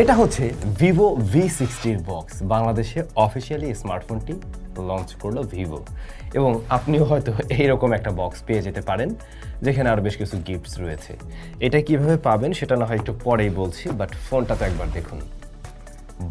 এটা হচ্ছে Vivo V সিক্সটির বক্স বাংলাদেশে অফিসিয়ালি স্মার্টফোনটি লঞ্চ করল ভিভো এবং আপনিও হয়তো এইরকম একটা বক্স পেয়ে যেতে পারেন, যেখানে আরও বেশ কিছু গিফটস রয়েছে। এটা কীভাবে পাবেন সেটা না হয় একটু পরেই বলছি বাট ফোনটা তো একবার দেখুন।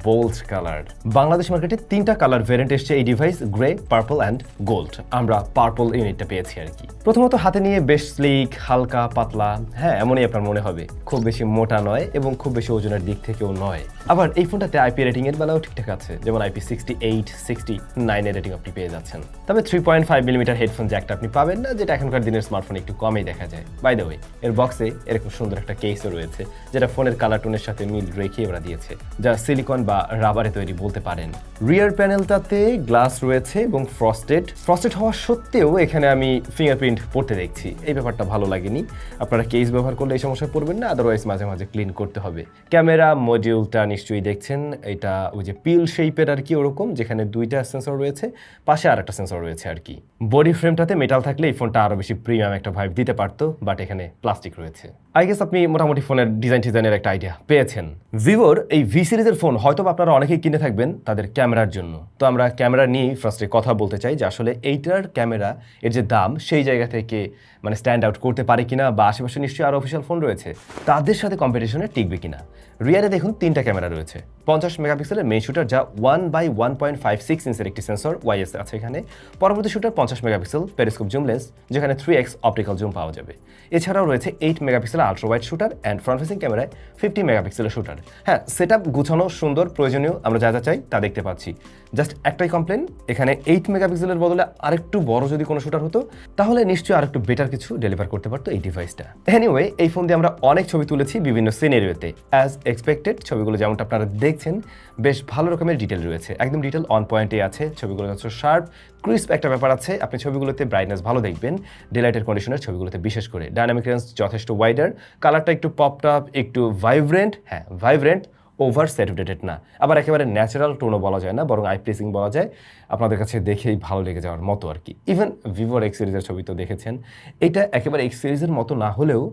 বোল্ড কালার বাংলাদেশ মার্কেটে তিনটা কালার ভ্যারিয়েন্ট এসছে এই device grey purple and gold আমরা পার্পল ইউনিটটা পেয়েছি আর কি। প্রথমত হাতে নিয়ে বেশ স্লিক হালকা, পাতলা। হ্যাঁ এমনই আপনার মনে হবে। খুব বেশি মোটা নয় এবং খুব বেশি ওজনের দিক থেকেও নয়। আবার এই ফোনটাতে আইপি রেটিং এর বেলাও ঠিকঠাক আছে। যেমন আইপি সিক্সটি এইট সিক্সটি নাইনের রেটিং আপনি পেয়ে যাচ্ছেন। তবে three point five millimetre headphone জ্যাকটা আপনি পাবেন না, যেটা এখনকার দিনের স্মার্টফোনে একটু কমই দেখা যায়। বাই দ্য ওয়ে এর বক্সে এরকম সুন্দর একটা কেসও রয়েছে, যেটা ফোনের কালার টোনের সাথে মিল রেখে ওরা দিয়েছে। যা সিলিকন বা রাবারে তৈরি বলতে পারেন। রিয়ার প্যানেলটাতে গ্লাস রয়েছে এবং ফ্রস্টেড ফ্রস্টেড হওয়া সত্ত্বেও এখানে আমি ফিঙ্গারপ্রিন্ট পড়তে দেখছি। এই ব্যাপারটা ভালো লাগেনি। আপনারা কেস ব্যবহার করলে এই সমস্যায় পড়বেন না আদারওয়াইজ মাঝে মাঝে ক্লিন করতে হবে। ক্যামেরা মডিউলটা নিশ্চয়ই দেখছেন। এটা ওই যে পিল শেপের আর কি ওরকম, যেখানে দুইটা সেন্সর রয়েছে, পাশে আর একটা সেন্সর রয়েছে আর কি। বডি ফ্রেমটাতে মেটাল থাকলে এই ফোনটা আরও বেশি প্রিমিয়াম একটা ভাইব দিতে পারতো বাট এখানে প্লাস্টিক রয়েছে। আই গেস আপনি মোটামুটি ফোনের ডিজাইন ডিজাইনের একটা আইডিয়া পেয়েছেন। ভিভোর এই ভি সিরিজের ফোন হয়তো আপনারা অনেকেই কিনে থাকবেন তাদের ক্যামেরার জন্য। তো আমরা ক্যামেরা নিয়েই ফার্স্টে কথা বলতে চাই যে আসলে এইটার ক্যামেরা, এর যে দাম, সেই জায়গা থেকে মানে স্ট্যান্ড আউট করতে পারে কিনা বা আশেপাশে নিশ্চয়ই আরও অফিসিয়াল ফোন রয়েছে, তাদের সাথে কম্পিটিশনে টিকবে কিনা? রিয়ারে দেখুন তিনটা ক্যামেরা রয়েছে। পঞ্চাশ মেগাপিক্সেলের মেইন শুটার যা one by one point five six ইঞ্চের একটি সেন্সর ওয়াইএস আছে এখানে। পরবর্তী শুটার পঞ্চাশ মেগাপিক্সেল পেরিস্কোপ জুম লেন্স যেখানে থ্রি এক্স অপটিক্যাল জুম পাওয়া যাবে। এছাড়াও রয়েছে eight megapixel ultra wide shooter and front facing ক্যামেরায় ফিফটি মেগাপিক্সেলের শুটার হ্যাঁ সেট আপ গুছানো, সুন্দর, প্রয়োজনীয়, আমরা যা যা চাই তা দেখতে পাচ্ছি। জাস্ট একটাই কমপ্লেন এখানে এইট মেগাপিক্সেলের বদলে আরেকটু বড় যদি কোনো শুটার হতো, তাহলে নিশ্চয়ই আরেকটু বেটার কিছু ডেলিভার করতে পারতো এই ডিভাইসটা এনিওয়ে এই ফোন দিয়ে আমরা অনেক ছবি তুলেছি বিভিন্ন সিনেরিওতে অ্যাজ এক্সপেক্টেড ছবিগুলো যেমনটা আপনারা দেখছেন, বেশ ভালো রকমের ডিটেল রয়েছে। একদম ডিটেল অন পয়েন্টে আছে, ছবিগুলো হচ্ছে শার্প ক্রিস্প একটা ব্যাপার আছে, আপনি ছবিগুলোতে ব্রাইটনেস ভালো দেখবেন ডেলাইটের কন্ডিশনের ছবিগুলোতে বিশেষ করে। ডায়নামিক রেঞ্জ যথেষ্ট ওয়াইডার কালারটা একটু পপড আপ একটু ভাইব্রেন্ট হ্যাঁ ভাইব্রেন্ট ওভার স্যাচুরেটেড না। আবার একেবারে ন্যাচারাল টোনও বলা যায় না, বরং আই প্লেসিং বলা যায়। আপনাদের কাছে দেখেই ভালো লেগে যাওয়ার মতো আর কি। ইভেন ভিভোর এক্স সিরিজের ছবি তো দেখেছেন। এটা একেবারে এক্স সিরিজের মতো না হলেও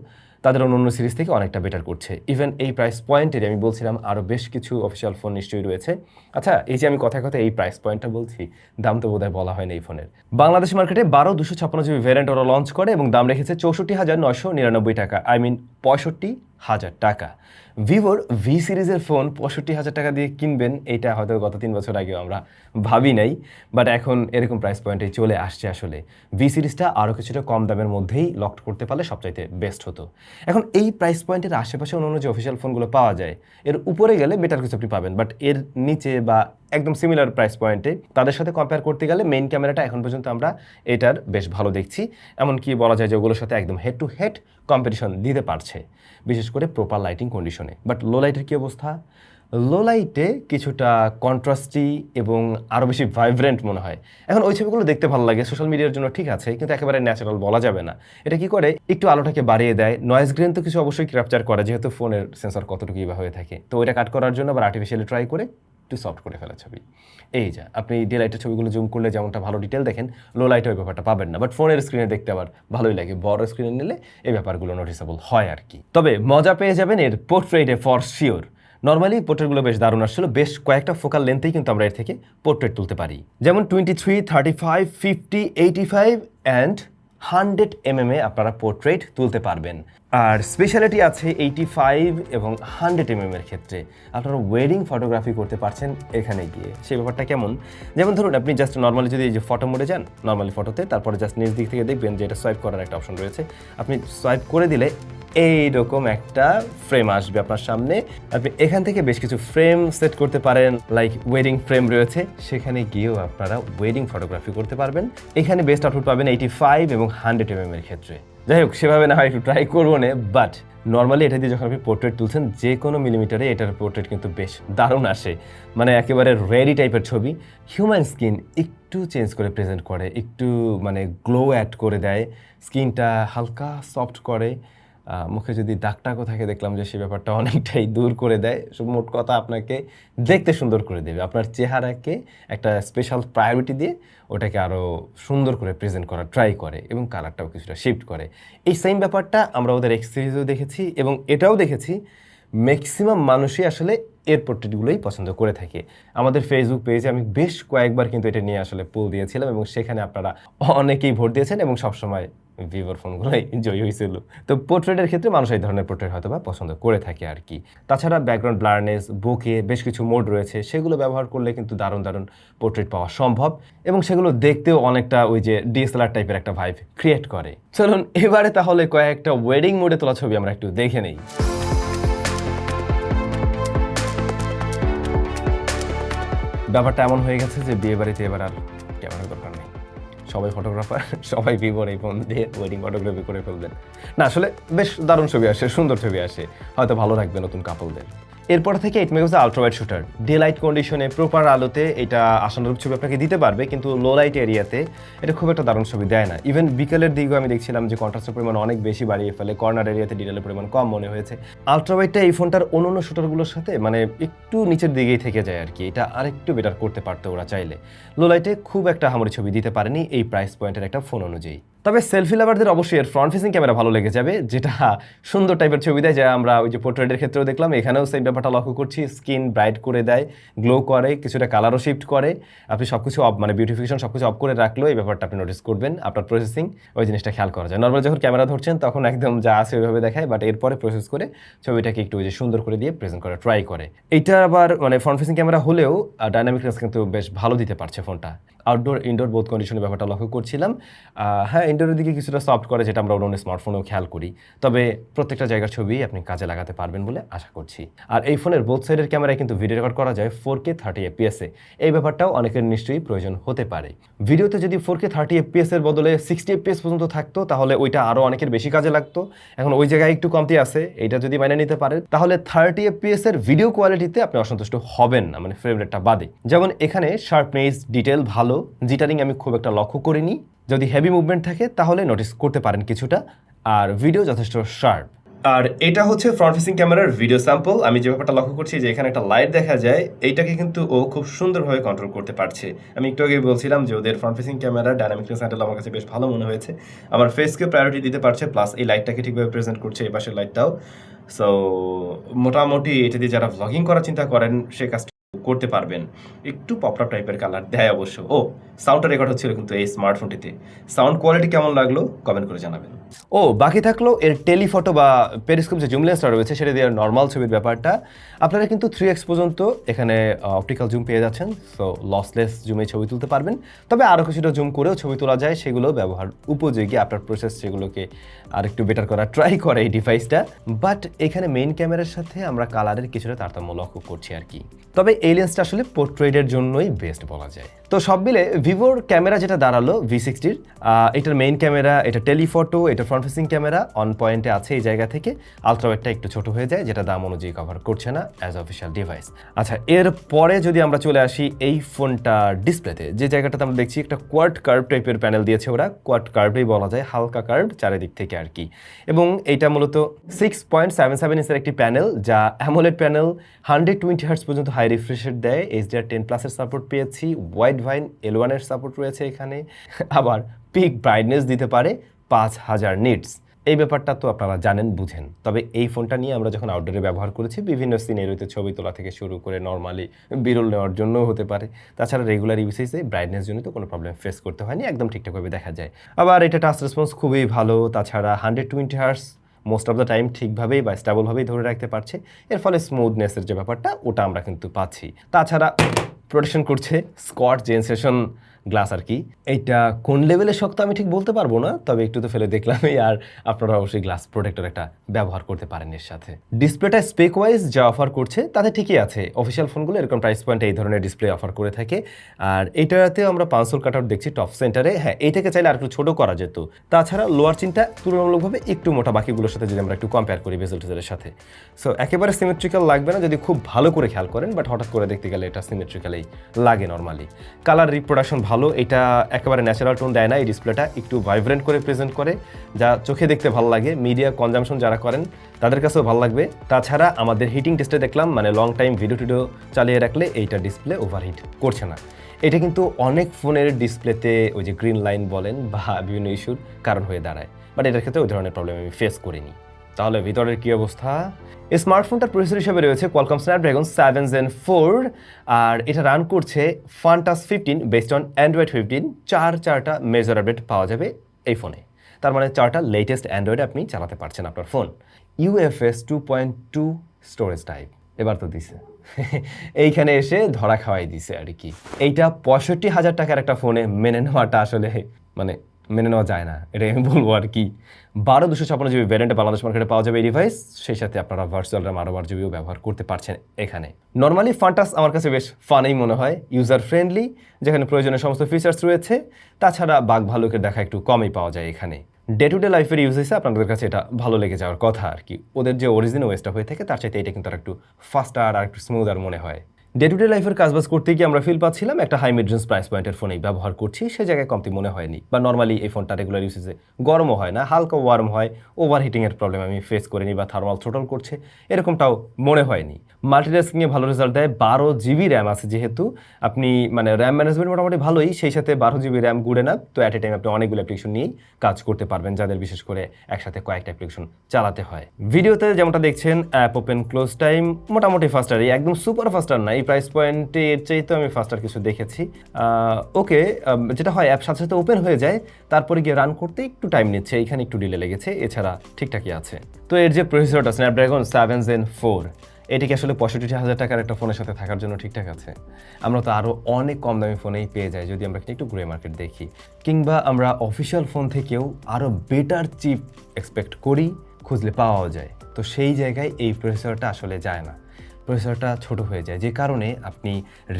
তাদের অন্য অন্য সিরিজ থেকে অনেকটা বেটার করছে। ইভেন এই প্রাইস পয়েন্টের আমি বলছিলাম আরও বেশ কিছু অফিসিয়াল ফোন নিশ্চয়ই রয়েছে। আচ্ছা এই যে আমি কথায় কথা এই প্রাইস পয়েন্টটা বলছি, দাম তো বোধহয় বলা হয়নি এই ফোনের বাংলাদেশ মার্কেটে বারো দুশো ছাপ্পান্ন জিবি ভ্যারিয়েন্ট ওরা লঞ্চ করে এবং দাম রেখেছে চৌষট্টি হাজার নয়শো নিরানব্বই টাকা। আই মিন পঁয়ষট্টি হাজার টাকা। ভিভোর ভি সিরিজের ফোন পঁয়ষট্টি হাজার টাকা দিয়ে কিনবেন, এটা হয়তো গত তিন বছর আগেও আমরা ভাবি নাই বাট এখন এরকম প্রাইস পয়েন্টে চলে আসছে আসলে। ভি সিরিজটা আরও কিছুটা কম দামের মধ্যেই লক করতে পারলে সবচাইতে বেস্ট হতো। এখন এই প্রাইস পয়েন্টের আশেপাশে অন্য যে অফিসিয়াল ফোনগুলো পাওয়া যায়, এর উপরে গেলে বেটার কিছু আপনি পাবেন বাট এর নিচে বা একদম সিমিলার প্রাইস পয়েন্টে তাদের সাথে কম্পেয়ার করতে গেলে মেইন ক্যামেরাটা এখন পর্যন্ত আমরা এটার বেশ ভালো দেখছি। এমনকি বলা যায় যে ওগুলোর সাথে একদম হেড টু হেড কম্পিটিশন দিতে পারছে, বিশেষ করে প্রপার লাইটিং কন্ডিশনে বাট লো লাইটের কী অবস্থা? লো লাইটে কিছুটা কন্ট্রাস্টি এবং আরও বেশি ভাইব্রেন্ট মনে হয়। এখন ওই ছবিগুলো দেখতে ভালো লাগে সোশ্যাল মিডিয়ার জন্য ঠিক আছে, কিন্তু একেবারে ন্যাচারাল বলা যাবে না। এটা কি করে? একটু আলোটাকে বাড়িয়ে দেয়। নয়েজ গ্রেন তো কিছু অবশ্যই ক্যাপচার করে, যেহেতু ফোনের সেন্সর কতটুকু বা হয়ে থাকে। তো ওইটা কাট করার জন্য আবার আর্টিফিশিয়ালি ট্রাই করে একটু সফট করে ফেলা ছবি। এই যা, আপনি ডে লাইটের ছবিগুলো জুম করলে যেমনটা ভালো ডিটেল দেখেন লো লাইটে ওই ব্যাপারটা পাবেন না। বাট ফোনের স্ক্রিনে দেখতে আবার ভালোই লাগে। বড় স্ক্রিনে নিলে এই ব্যাপারগুলো নোটিসেবল হয় আর কি। তবে মজা পেয়ে যাবেন এর পোর্ট্রেটে ফর শিওর নর্মালি পোর্ট্রেটগুলো বেশ দারুণ আসছিল। বেশ কয়েকটা ফোকাল লেন্থেই কিন্তু আমরা এর থেকে পোর্ট্রেট তুলতে পারি। যেমন twenty three thirty five fifty eighty five and hundred M এ আপনারা পোর্ট্রেট তুলতে পারবেন। আর স্পেশালিটি আছে এইটি ফাইভ এবং হান্ড্রেড এম এর ক্ষেত্রে। আপনারা ওয়েডিং ফটোগ্রাফি করতে পারছেন এখানে গিয়ে। সেই ব্যাপারটা কেমন? যেমন ধরুন, আপনি জাস্ট নর্মালি যদি এই যে ফটো মোডে যান নর্মালি ফটোতে তারপরে জাস্ট নিজ দিক থেকে দেখবেন যে এটা সোয়াইপ করার একটা অপশন রয়েছে। আপনি সোয়াইপ করে দিলে এইরকম একটা ফ্রেম আসবে আপনার সামনে। আপনি এখান থেকে বেশ কিছু ফ্রেম সেট করতে পারেন লাইক ওয়েডিং ফ্রেম রয়েছে। সেখানে গিয়েও আপনারা ওয়েডিং ফটোগ্রাফি করতে পারবেন। এখানে বেস্ট আউটপুট পাবেন এইটি ফাইভ এবং হান্ড্রেড এম এর ক্ষেত্রে। যাই হোক, সেভাবে না হয় একটু ট্রাই করব না বাট নর্মালি এটা দিয়ে যখন আপনি পোর্ট্রেট তুলছেন, যে কোনো মিলিমিটারে এটার পোর্ট্রেট কিন্তু বেশ দারুণ আসে। মানে একেবারে রেডি টাইপের ছবি। হিউম্যান স্কিন একটু চেঞ্জ করে প্রেজেন্ট করে, একটু মানে গ্লো অ্যাড করে দেয়। স্কিনটা হালকা সফট করে। মুখে যদি দাগ টাকও থাকে, দেখলাম যে সেই ব্যাপারটা অনেকটাই দূর করে দেয়। সো মোট কথা আপনাকে দেখতে সুন্দর করে দেবে। আপনার চেহারাকে একটা স্পেশাল প্রায়োরিটি দিয়ে ওটাকে আরও সুন্দর করে প্রেজেন্ট করা ট্রাই করে এবং কালারটাও কিছুটা শিফট করে। এই সেম ব্যাপারটা আমরা ওদের এক্স দেখেছি এবং এটাও দেখেছি ম্যাক্সিমাম মানুষই আসলে এর পোর্ট্রেটগুলোই পছন্দ করে থাকে। আমাদের ফেসবুক পেজে আমি বেশ কয়েকবার কিন্তু এটা নিয়ে আসলে পোল দিয়েছিলাম এবং সেখানে আপনারা অনেকেই ভোট দিয়েছেন এবং সবসময় ভিভোর ফোনগুলোই জয়ী হয়েছিল তো পোর্ট্রেটের ক্ষেত্রে মানুষ এই ধরনের পোর্ট্রেট হয়তো বা পছন্দ করে থাকে আর কি। তাছাড়া ব্যাকগ্রাউন্ড ব্লারনেস বুকে বেশ কিছু মোড রয়েছে, সেগুলো ব্যবহার করলে কিন্তু দারুণ দারুণ পোর্ট্রেট পাওয়া সম্ভব এবং সেগুলো দেখতেও অনেকটা ওই যে ডিএসএলআর টাইপের একটা ভাইব ক্রিয়েট করে। চলুন, এবারে তাহলে কয়েকটা ওয়েডিং মোডে তোলা ছবি আমরা একটু দেখে নেই। ব্যাপারটা এমন হয়ে গেছে যে বিয়ে বাড়িতে এবার আর ক্যামেরার দরকার নেই। সবাই ফটোগ্রাফার সবাই ভিভোর এই ফোন দিয়ে ওয়েডিং ফটোগ্রাফি করে ফেলবেন। না, আসলে বেশ দারুণ ছবি আসে, সুন্দর ছবি আসে। হয়তো ভালো থাকবে নতুন কাপলদের এরপর থেকে eight megapixel ultrawide shooter day light কন্ডিশনে প্রপার আলোতে এটা আশানুরূপ ছবি আপনাকে দিতে পারবে, কিন্তু লো লাইট এরিয়াতে এটা খুব একটা দারুণ ছবি দেয় না। ইভেন বিকেলের দিকেও আমি দেখছিলাম যে কন্ট্রাস্টের পরিমাণ অনেক বেশি বাড়িয়ে ফেলে কর্নার এরিয়াতে ডিটেলের পরিমাণ কম মনে হয়েছে। আলট্রাওয়াইডটা এই ফোনটার অন্য অন্য শুটারগুলোর সাথে মানে একটু নিচের দিকেই থেকে যায় আর কি, এটা আরেকটু বেটার করতে পারতো ওরা চাইলে। লো লাইটে খুব একটা হামরি ছবি দিতে পারেনি, এই প্রাইস পয়েন্টের একটা ফোন অনুযায়ী। তবে সেলফি লাভারদের অবশ্যই এর ফ্রন্ট ফেসিং ক্যামেরা ভালো লেগে যাবে, যেটা সুন্দর টাইপের ছবি দেয়, যা আমরা ওই যে পোর্ট্রেটের ক্ষেত্রেও দেখলাম। এখানেও সেই ব্যাপারটা লক্ষ্য করছি স্কিন ব্রাইট করে দেয় গ্লো করে, কিছুটা কালারও শিফট করে। আপনি সব কিছু অফ মানে বিউটিফিকেশন সব কিছু অফ করে রাখলেও এই ব্যাপারটা আপনি নোটিস করবেন, আপনার প্রসেসিং ওই জিনিসটা খেয়াল করা যায়। নর্মাল যখন ক্যামেরা ধরছেন, তখন একদম যা আছে ওইভাবে দেখায় বাট এরপরে প্রসেস করে ছবিটাকে একটু ওই যে সুন্দর করে দিয়ে প্রেজেন্ট করে ট্রাই করে। এইটা আবার মানে ফ্রন্ট ফেসিং ক্যামেরা হলেও ডাইনামিক রেঞ্জ কিন্তু বেশ ভালো দিতে পারছে ফোনটা আউটডোর ইনডোর বোথ কন্ডিশনের ব্যাপারটা লক্ষ্য করছিলাম। হ্যাঁ ইনডোরের দিকে কিছুটা সফট করে যেটা আমরা অন্য স্মার্টফোনেও খেয়াল করি। তবে প্রত্যেকটা জায়গার ছবি আপনি কাজে লাগাতে পারবেন বলে আশা করছি। আর এই ফোনের বোথ সাইডের ক্যামেরায় কিন্তু ভিডিও রেকর্ড করা যায় ফোর কে থার্টি এফপিএসে এই ব্যাপারটাও অনেকের নিশ্চয়ই প্রয়োজন হতে পারে। ভিডিওতে যদি ফোর কে থার্টি এফপিএস এর বদলে সিক্সটি এফপিএস পর্যন্ত থাকতো, তাহলে ওইটা আরও অনেকের বেশি কাজে লাগতো। এখন ওই জায়গায় একটু কমতি আছে, এইটা যদি মাইনে নিতে পারে তাহলে থার্টি এফপিএস এর ভিডিও কোয়ালিটিতে আপনি অসন্তুষ্ট হবেন না মানে ফেভারিটটা বাদে। যেমন এখানে শার্পনেস ডিটেল ভালো জিটারিং আমি খুব একটা লক্ষ্য করিনি। যদি হেভি মুভমেন্ট থাকে, তাহলে নোটিস করতে পারেন কিছুটা। আর ভিডিও যথেষ্ট শার্প আর এটা হচ্ছে ফ্রন্ট ফেসিং ক্যামেরার ভিডিও স্যাম্পল আমি যে ব্যাপারটা লক্ষ্য করছি যে এখানে একটা লাইট দেখা যায়, এইটাকে কিন্তু ও খুব সুন্দরভাবে কন্ট্রোল করতে পারছে। আমি একটু আগে বলছিলাম যে ওদের front facing camera dynamic range handle আমার কাছে বেশ ভালো মনে হয়েছে। আমার ফেসকে প্রায়োরিটি দিতে পারছে প্লাস এই লাইটটাকে ঠিকভাবে প্রেজেন্ট করছে এই পাশের লাইটটাও সো মোটামুটি এটা দিয়ে যারা ভ্লগিং করার চিন্তা করেন, সে কাজটা করতে পারবেন। একটু পপআপ টাইপের কালার দেয় অবশ্য। ও সাউন্ডটা রেকর্ড হচ্ছিল কিন্তু এই স্মার্টফোনটিতে সাউন্ড কোয়ালিটি কেমন লাগল? কমেন্ট করে জানাবেন। ও, বাকি থাকল এর টেলিফটো বা পেরিস্কোপ যে জুম লেন্সটা রয়েছে, সেটা দিয়ে নর্মাল ছবির ব্যাপারটা। আপনারা কিন্তু থ্রি এক্স পর্যন্ত এখানে অপটিক্যাল জুম পেয়ে যাচ্ছেন। সো লসলেস জুমে ছবি তুলতে পারবেন। তবে আরও কিছুটা জুম করেও ছবি তোলা যায়, সেগুলো ব্যবহার উপযোগী। আপনার প্রসেস সেগুলোকে আরেকটু বেটার করার ট্রাই করে এই ডিভাইসটা বাট এখানে মেইন ক্যামেরার সাথে আমরা কালারের কিছুটা তারতম্য লক্ষ্য করছি আর কি। তবে এই লেন্সটা আসলে পোর্ট্রেটের জন্যই বেস্ট বলা যায়। তো সব মিলে ভিভোর ক্যামেরা যেটা দাঁড়াল ভি সিক্সটির এটার মেইন ক্যামেরা, এটা টেলিফটো, এটা ফ্রন্ট ফেসিং ক্যামেরা অন পয়েন্টে আছে এই জায়গা থেকে। আলট্রাওয়েটটা একটু ছোট হয়ে যায়, যেটা দাম অনুযায়ী কভার করছে না অ্যাজ অফিসিয়াল ডিভাইস আচ্ছা এর পরে যদি আমরা চলে আসি এই ফোনটার ডিসপ্লেতে যে জায়গাটাতে আমরা দেখছি একটা কোয়ার্ট কার্ভ টাইপের প্যানেল দিয়েছে ওরা। কোয়ার্ট কার্ভেই বলা যায়, হালকা কার্ভ চারিদিক থেকে আর কি। এবং এটা মূলত সিক্স পয়েন্ট সেভেন সেভেন ইঞ্চের একটি প্যানেল যা AMOLED panel hundred twenty hertz পর্যন্ত হাই রিফ্রেশের দেয় এইচডিআর টেন প্লাসের সাপোর্ট পেয়েছি ওয়াইড ভাইন এল ওয়ানের সাপোর্ট রয়েছে এখানে, আবার পিক ব্রাইটনেস দিতে পারে পাঁচ হাজার নিটস এই ব্যাপারটা তো আপনারা জানেন, বুঝেন। তবে এই ফোনটা নিয়ে আমরা যখন আউটডোরে ব্যবহার করেছি, বিভিন্ন সিনেরিতে ছবি তোলা থেকে শুরু করে নর্মালি বিরল নেওয়ার জন্যও হতে পারে। তাছাড়া রেগুলার ইউসেজে ব্রাইটনেস জন্য তো কোনো প্রবলেম ফেস করতে হয়নি, একদম ঠিকঠাকভাবে দেখা যায়। আবার এটা টাচ রেসপন্স খুবই ভালো, তাছাড়া hundred twenty hertz most of the time ঠিকভাবেই বা স্টেবলভাবেই ধরে রাখতে পারছে। এর ফলে স্মুথনেসের যে ব্যাপারটা, ওটা আমরা কিন্তু পাচ্ছি। তাছাড়া প্রোটেকশন করছে স্কট জেনসেশন গ্লাস আর কি। এইটা কোন লেভেলের শক্ত আমি ঠিক বলতে পারব না, তবে একটু তো ফেলে দেখলামই, আর আপনারা অবশ্যই গ্লাস প্রোটেক্টর একটা ব্যবহার করতে পারেন এর সাথে। ডিসপ্লেটা স্পেক ওয়াইজ যা অফার করছে, তাতে ঠিকই আছে। অফিসিয়াল ফোনগুলো এরকম প্রাইস পয়েন্টে এই ধরনের ডিসপ্লে অফার করে থাকে। আর এইটাতেও আমরা পাঁচশোর কাট আউট দেখছি টপ সেন্টারে হ্যাঁ এইটাকে চাইলে আর একটু ছোটো করা যেত। তাছাড়া লোয়ার চিনটা তুলনামূলকভাবে একটু মোটা, বাকিগুলোর সাথে যদি আমরা একটু কম্পেয়ার করি বেজেল সাথে। সো একেবারে সিমেট্রিক্যাল লাগবে না, যদি খুব ভালো করে খেয়াল করেন বাট হঠাৎ করে দেখতে গেলে এটা সিমেট্রিক্যালেই লাগে নর্মালি কালার রিপ্রোডাকশন ভালো এটা একেবারে ন্যাচারাল টোন দেয় না, এই ডিসপ্লেটা একটু ভাইব্রেন্ট করে প্রেজেন্ট করে, যা চোখে দেখতে ভালো লাগে মিডিয়া কনজামশন যারা করেন, তাদের কাছেও ভালো লাগবে। তাছাড়া আমাদের হিটিং টেস্টে দেখলাম মানে লং টাইম ভিডিও টিডিও চালিয়ে রাখলে এইটা ডিসপ্লে ওভারহিট করছে না। এটা কিন্তু অনেক ফোনের ডিসপ্লেতে ওই যে গ্রিন লাইন বলেন বা বিভিন্ন ইস্যুর কারণ হয়ে দাঁড়ায়। বাট এটার ক্ষেত্রে ওই ধরনের প্রবলেম আমি ফেস করিনি। তাহলে ভিতরের কি অবস্থা? এই স্মার্টফোনটার প্রসেসর হিসেবে রয়েছে Qualcomm Snapdragon seven Gen four আর এটা রান করছে Funtouch fifteen based on Android fifteen চার চারটা মেজর আপডেট পাওয়া যাবে এই ফোনে তার মানে চারটা লেটেস্ট অ্যান্ড্রয়েড আপনি চালাতে পারছেন আপনার phone UFS two point two storage type এবার তো দিছে। এইখানে এসে ধরা খাওয়াই দিছে আর কি। এইটা পঁয়ষট্টি হাজার টাকার একটা ফোনে মেনে নেওয়াটা আসলে মানে মেনে নেওয়া যায় না এটা আমি বলব আর কি। বারো দুশো ছাপ্পান্ন জিবি ভ্যারিয়েন্টে বাংলাদেশ মার্কেটে পাওয়া যাবে এই ডিভাইস সেই সাথে আপনারা ভার্চুয়াল র্যাম আরও বার জিবিও ব্যবহার করতে পারছেন এখানে। নর্মালি ফান্টাস আমার কাছে বেশ ফানেই মনে হয় ইউজার ফ্রেন্ডলি যেখানে প্রয়োজনীয় সমস্ত ফিচার্স রয়েছে, তাছাড়া বাঘ ভালুকের দেখা একটু কমই পাওয়া যায় এখানে। ডে টু ডে লাইফের ইউজ হিসেবে আপনাদের কাছে এটা ভালো লেগে যাওয়ার কথা আর কি। ওদের যে অরিজিনাল ওয়েস্টটা হয়ে থাকে, তার চাইতে এটা কিন্তু আর একটু ফাস্টার আর একটু স্মুদার মনে হয়। ডে টু ডে লাইফের কাজবাজ করতে গিয়ে আমরা ফিল পাচ্ছিলাম একটা হাই মিড রেঞ্জ প্রাইস পয়েন্টের ফোনেই ব্যবহার করছি, সে জায়গায় কমতি মনে হয়নি। বা নর্মালি এই ফোনটা রেগুলার ইউসেজে গরমও হয় না, হালকা ওয়ার্ম হয় ওভার হিটিংয়ের প্রবলেম আমি ফেস করিনি বা থার্মাল থ্রোটল করছে, এরকমটাও মনে হয়নি। মাল্টিটাস্কিংয়ে ভালো রেজাল্ট দেয় বারো জিবি র্যাম আছে যেহেতু, আপনি মানে র্যাম ম্যানেজমেন্ট মোটামুটি ভালোই, সেই সাথে বারো জিবি র্যাম গুড়ে না তো অ্যাট এ টাইম আপনি অনেকগুলো অ্যাপ্লিকেশন নিয়েই কাজ করতে পারবেন, যাদের বিশেষ করে একসাথে কয়েকটা অ্যাপ্লিকেশন চালাতে হয়। ভিডিওতে যেমনটা দেখছেন অ্যাপ ওপেন ক্লোজ টাইম মোটামুটি ফাস্টারই একদম সুপার ফাস্টার না, এই প্রাইস পয়েন্টে এর চাইতে আমি ফাস্টার কিছু দেখেছি। ওকে যেটা হয় অ্যাপ সাথে সাথে ওপেন হয়ে যায়, তারপরে গিয়ে রান করতে একটু টাইম নিচ্ছে, এখানে একটু ডিলে লেগেছে, এছাড়া ঠিকঠাকই আছে। তো এর যে প্রসেসরটা স্ন্যাপড্রাগন সেভেন জেন ফোর এটি কি আসলে পঁয়ষট্টি হাজার টাকার একটা ফোনের সাথে থাকার জন্য ঠিকঠাক আছে? আমরা তো আরও অনেক কম দামি ফোনেই পেয়ে যাই, যদি আমরা একটু গ্রে মার্কেট দেখি। কিংবা আমরা অফিসিয়াল ফোন থেকেও আরও বেটার চিপ এক্সপেক্ট করি, খুঁজলে পাওয়াও যায়। তো সেই জায়গায় এই প্রসেসরটা আসলে যায় না। প্রসেসরটা ছোট হয়ে যায়, যে কারণে আপনি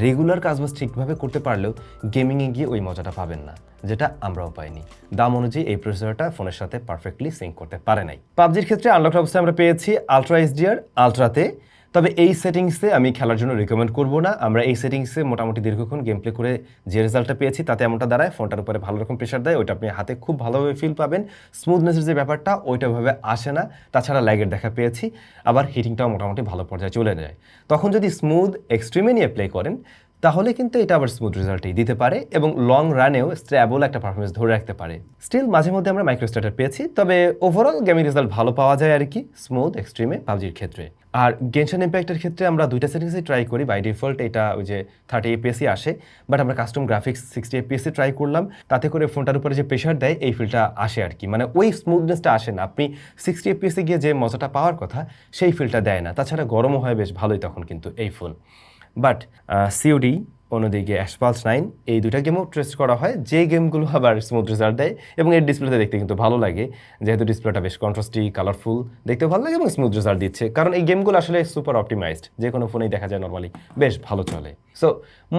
রেগুলার কাজবাজ ঠিকভাবে করতে পারলেও গেমিংয়ে গিয়ে ওই মজাটা পাবেন না, যেটা আমরাও পাইনি। দাম অনুযায়ী এই প্রসেসরটা ফোনের সাথে পারফেক্টলি সিঙ্ক করতে পারে নাই। পাবজির ক্ষেত্রে আনলক অবস্থায় আমরা পেয়েছি আলট্রা এইচডিআর আলট্রাতে তবে এই সেটিংসে আমি খেলার জন্য রিকমেন্ড করব না। আমরা এই সেটিংসে মোটামুটি দীর্ঘক্ষণ গেম প্লে করে যে রেজাল্টটা পেয়েছি, তাতে এমনটা দাঁড়ায়, ফোনটার উপরে ভালো রকম প্রেশার দেয়, ওইটা আপনি হাতে খুব ভালোভাবে ফিল পাবেন। স্মুথনেসের যে ব্যাপারটা ওইটাভাবে আসে না। তাছাড়া ল্যাগের দেখা পেয়েছি, আবার হিটিংটাও মোটামুটি ভালো পর্যায়ে চলে যায়। তখন যদি স্মুথ এক্সট্রিমে নিয়ে প্লে করেন, তাহলে কিন্তু এটা আবার স্মুথ রেজাল্টই দিতে পারে এবং লং রানেও স্ট্র্যাবল একটা পারফরমেন্স ধরে রাখতে পারে। স্টিল মাঝে মধ্যে আমরা মাইক্রোস্টার্টার পেয়েছি, তবে ওভারঅল গেমিং রেজাল্ট ভালো পাওয়া যায় আর কি স্মুথ এক্সট্রিমে পাবজির ক্ষেত্রে। আর গেনশন ইম্প্যাক্টের ক্ষেত্রে আমরা দুইটা সেটিংসই ট্রাই করি। বাই ডিফল্ট এটা ওই যে থার্টি এপিএসই আসে বাট আমরা custom graphics sixty APAC try করলাম। তাতে করে ফোনটার উপরে যে প্রেশার দেয়, এই ফিলটা আসে আর কি। মানে ওই স্মুথনেসটা আসে না। আপনি সিক্সটি এপিএসি গিয়ে যে মজাটা পাওয়ার কথা, সেই ফিলটা দেয় না। তাছাড়া গরমও হয় বেশ ভালোই তখন কিন্তু এই ফোন বাট সিওডি অন্যদিকে অ্যাসপালস নাইন এই দুইটা গেমও টেস্ট করা হয়। যে গেমগুলো আবার স্মুথ রেজাল্ট দেয় এবং এর ডিসপ্লেতে দেখতে কিন্তু ভালো লাগে। যেহেতু ডিসপ্লেটা বেশ কন্ট্রাস্টি কালারফুল দেখতে ভালো লাগে এবং স্মুথ রেজাল্ট দিচ্ছে। কারণ এই গেমগুলো আসলে সুপার অপটিমাইজড যে কোনো ফোনেই দেখা যায় নর্মালি বেশ ভালো চলে। সো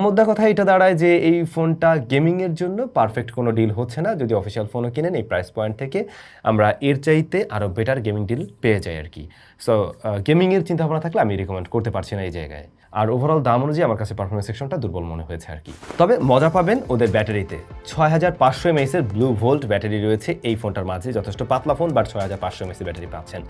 মোদ্দা কথা এটা দাঁড়ায় যে এই ফোনটা গেমিংয়ের জন্য পারফেক্ট কোনো ডিল হচ্ছে না। যদি অফিসিয়াল ফোনও কিনেন, এই প্রাইস পয়েন্ট থেকে আমরা এর চাইতে আরও বেটার গেমিং ডিল পেয়ে যাই আর কি। সো গেমিংয়ের চিন্তাভাবনা থাকলে আমি রিকমেন্ড করতে পারছি না এই জায়গায়। আর ওভারঅল দাম অনুযায়ী আমার কাছে পারফরমেন্স সেকশনটা দুর্বল মনে হয়েছে আর কি। তবে মজা পাবেন ওদের ব্যাটারিতে। ছয় হাজার পাঁচশো এমএসের ব্লু ভোল্ট ব্যাটারি রয়েছে এই ফোনটার মাঝে, যথেষ্ট পাতলা ফোন বাট ছয় হাজার পাঁচশো এমএসের ব্যাটারি পাচ্ছেন।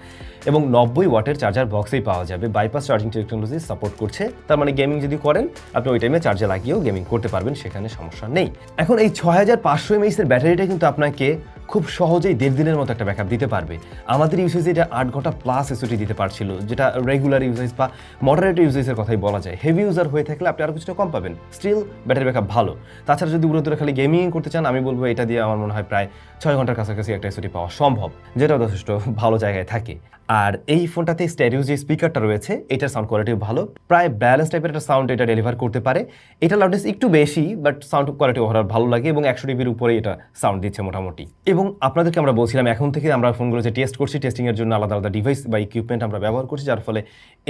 এবং নব্বই ওয়াটের চার্জার বক্সেই পাওয়া যাবে। বাইপাস চার্জিং টেকনোলজি সাপোর্ট করছে। তার মানে গেমিং যদি করেন, আপনি ওই টাইমে চার্জে লাগিয়েও গেমিং করতে পারবেন, সেখানে সমস্যা নেই। এখন এই ছয় হাজার পাঁচশো এমএসের ব্যাটারিটা কিন্তু আপনাকে খুব সহজেই দেড় দিনের মতো একটা ব্যাকআপ দিতে পারবে। আমাদের ইউসেজে এটা আট ঘণ্টা প্লাস এসওটি দিতে পারছিল, যেটা রেগুলার ইউজেজ বা মডারেট ইউসেজের কথাই বলা যায়। হেভি ইউজার হয়ে থাকলে আপনি আরও কিছুটা কম পাবেন। স্টিল ব্যাটারি ব্যাকআপ ভালো। তাছাড়া যদি উড়ো খালি গেমিং করতে চান, আমি বলব এটা দিয়ে আমার মনে হয় প্রায় ছয় ঘণ্টার কাছাকাছি একটা এসওটি পাওয়া সম্ভব যেটা যথেষ্ট ভালো জায়গায় থাকে। আর এই ফোনটাতে স্ট্যাডিও যে স্পিকারটা রয়েছে, এটার সাউন্ড কোয়ালিটিও ভালো। প্রায় ব্যালেন্স টাইপের একটা সাউন্ড এটা ডেলিভার করতে পারে। এটা লাউডনেস একটু বেশি বাট সাউন্ড কোয়ালিটি ওভারঅল ভালো লাগে এবং একশো ডিবির উপরে এটা সাউন্ড দিচ্ছে মোটামুটি। এবং আপনাদেরকে আমরা বলছিলাম, এখন থেকে আমরা ফোনগুলো যে টেস্ট করছি টেস্টিংয়ের জন্য আলাদা আলাদা ডিভাইস বা ইকুইপমেন্ট আমরা ব্যবহার করছি, যার ফলে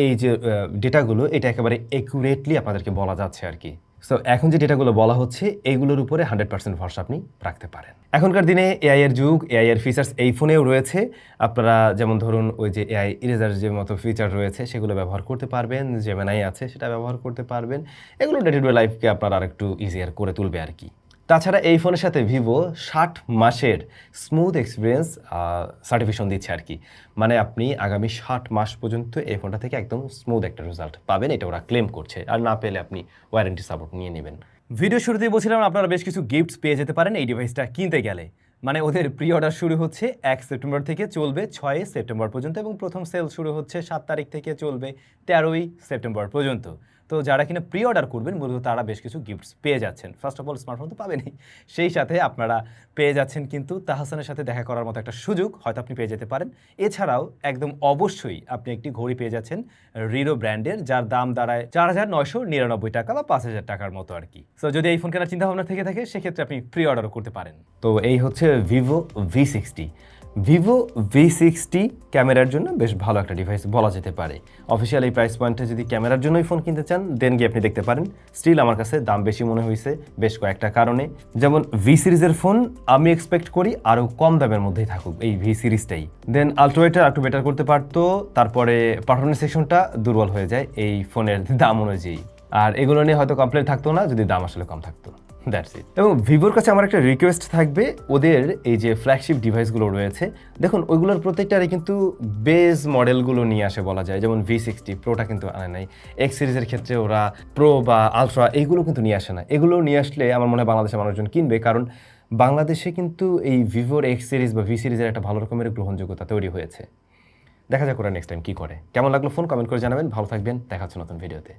এই যে ডেটাগুলো এটা একেবারে একুরেটলি আপনাদেরকে বলা যাচ্ছে আর কি। সো এখন যে ডেটাগুলো বলা হচ্ছে এইগুলোর উপরে হান্ড্রেড পার্সেন্ট ভরসা আপনি রাখতে পারেন। এখনকার দিনে এআই এর যুগ, এআই এর ফিচার্স এই ফোনেও রয়েছে। আপনারা যেমন ধরুন, ওই যে এআই ইরেজার যে মতো ফিচার রয়েছে, সেগুলো ব্যবহার করতে পারবেন যে মেনাই আছে, সেটা ব্যবহার করতে পারবেন। এগুলো ডে টু ডে লাইফকে আপনার আরেকটু ইজিয়ার করে তুলবে আর কি। তাছাড়া এই ফোনের সাথে ভিভো ষাট মাসের স্মুথ এক্সপিরিয়েন্স সার্টিফিকেশন দিচ্ছে আর কি। মানে আপনি আগামী ষাট মাস পর্যন্ত এই ফোনটা থেকে একদম স্মুথ একটা রেজাল্ট পাবেন, এটা ওরা ক্লেম করছে। আর না পেলে আপনি ওয়ারেন্টি সাপোর্ট নিয়ে নেবেন। ভিডিও শুরুতেই বলছিলাম, আপনারা বেশ কিছু গিফটস পেয়ে যেতে পারেন এই ডিভাইসটা কিনতে গেলে। মানে ওদের প্রি অর্ডার শুরু হচ্ছে এক সেপ্টেম্বর থেকে চলবে ছয় সেপ্টেম্বর পর্যন্ত এবং প্রথম সেল শুরু হচ্ছে সাত তারিখ থেকে চলবে তেরোই সেপ্টেম্বর পর্যন্ত। তো যারা কিনা প্রি অর্ডার করবেন, মূলত তারা বেশ কিছু গিফটস পেয়ে যাচ্ছেন। ফার্স্ট অফ অল স্মার্টফোন তো পাবেনই। সেই সাথে আপনারা পেয়ে যাচ্ছেন কিন্তু তাহসানের সাথে দেখা করার মতো একটা সুযোগ হয়তো আপনি পেয়ে যেতে পারেন। এছাড়াও একদম অবশ্যই আপনি একটি ঘড়ি পেয়ে যাচ্ছেন রিরো ব্র্যান্ডের যার দাম দাঁড়ায় চার হাজার নয়শো নিরানব্বই টাকা বা পাঁচ হাজার টাকার মতো আর কি। সো যদি এই ফোন কেনার চিন্তা ভাবনা থেকে থাকে, সেক্ষেত্রে আপনি প্রি অর্ডারও করতে পারেন। তো এই হচ্ছে Vivo V sixty Vivo V sixty ক্যামেরার জন্য বেশ ভালো একটা ডিভাইস বলা যেতে পারে। অফিসিয়াল এই প্রাইস পয়েন্টে যদি ক্যামেরার জন্যই ফোন কিনতে চান দেন গিয়ে আপনি দেখতে পারেন। স্টিল আমার কাছে দাম বেশি মনে হয়েছে বেশ কয়েকটা কারণে। যেমন ভি সিরিজের ফোন আমি এক্সপেক্ট করি আরও কম দামের মধ্যেই থাকুক এই ভি সিরিজটাই। দেন আলট্রাওয়েটার একটু বেটার করতে পারতো, তারপরে পারফরমেন্স সেকশনটা দুর্বল হয়ে যায় এই ফোনের দাম অনুযায়ী। আর এগুলো নিয়ে হয়তো কমপ্লেন থাকতো না, যদি দাম আসলে কম থাকতো। দ্যাটস ইট এবং ভিভোর কাছে আমার একটা রিকোয়েস্ট থাকবে, ওদের এই যে ফ্ল্যাগশিপ ডিভাইসগুলো রয়েছে, দেখুন, ওইগুলোর প্রত্যেকটারই কিন্তু বেস মডেলগুলো নিয়ে আসে বলা যায়, যেমন ভি সিক্সটি প্রোটা কিন্তু আনে নাই। এক্স সিরিজের ক্ষেত্রে ওরা প্রো বা আলট্রা এইগুলো কিন্তু নিয়ে আসে না। এগুলো নিয়ে আসলে আমার মনে হয় বাংলাদেশের মানুষজন কিনবে, কারণ বাংলাদেশে কিন্তু এই ভিভোর এক্স সিরিজ বা ভি সিরিজের একটা ভালো রকমের গ্রহণযোগ্যতা তৈরি হয়েছে। দেখা যাক ওরা নেক্সট টাইম কী করে। কেমন লাগল ফোন কমেন্ট করে জানাবেন। ভালো থাকবেন। দেখা হচ্ছে নতুন ভিডিওতে